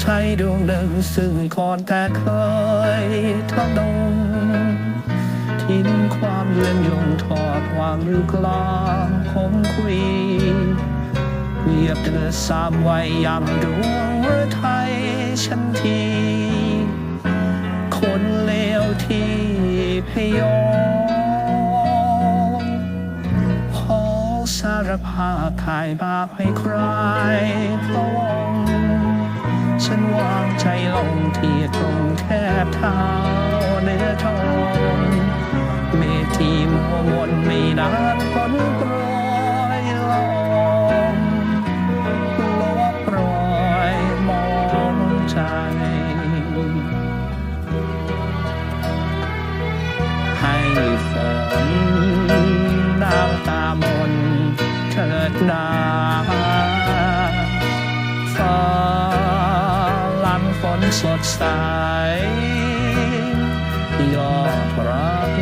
ใช่ดวงเดิมซึ่งก่อนแต่เคยทะนงทิ้งความเลื่อนยงทอดวางหรือกลางคงคุยเรียบเธอสามวัยยามดวงหรือไทยฉันทีคนเลวที่พยองขอสารภาพขายบาปให้ใครพระ ฉันวางใจลงที่ตรงแคบเท้าเนื้อทองเมทีมัวมนไม่นานฝนโปรยลงลบรอยมองใจให้ฝนดาวตามนเถิดนา นสดใสยอดรัก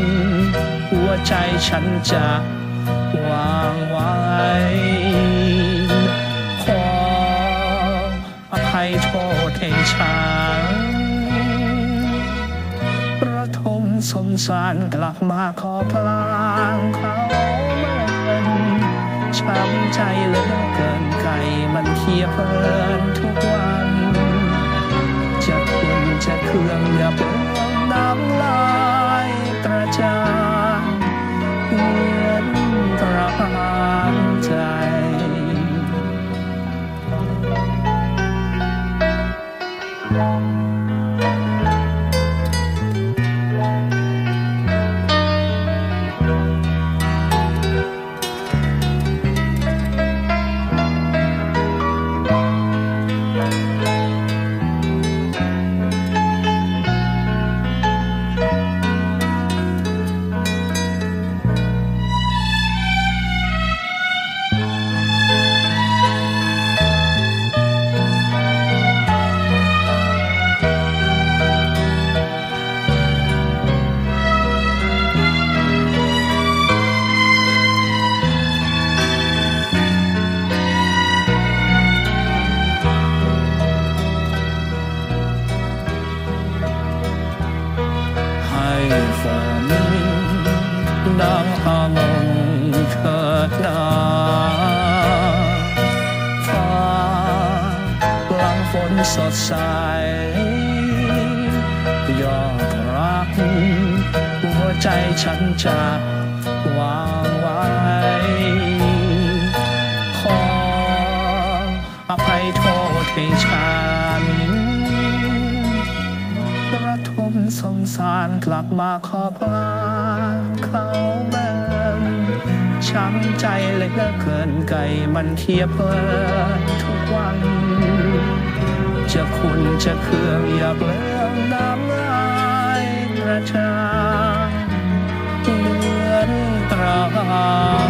หัวใจฉันจะวางไว้ขออภัยโทษให้ฉันประทมสมสารกลับมาขอพลางเขามันช้ำใจเหลือเกินไก่มันเทียบเพลิน เครื่องอย่าเปลืองน้ำลายกระจายเหมือนตระพานใจ ฝนดังอามงเถิดนาฟ้ากลางฝนสดใสยอดรัก หัวใจฉันจะวางไว้ ขออภัยโทษให้ฉัน สงสารกลับมาขอพลาเขาเบินช้ำใจเลยเกินไก่มันเทียบเพลินทุกวัน จะคุณจะเครื่องอย่าเปลืองน้ำลายกระจาเหมือนตรา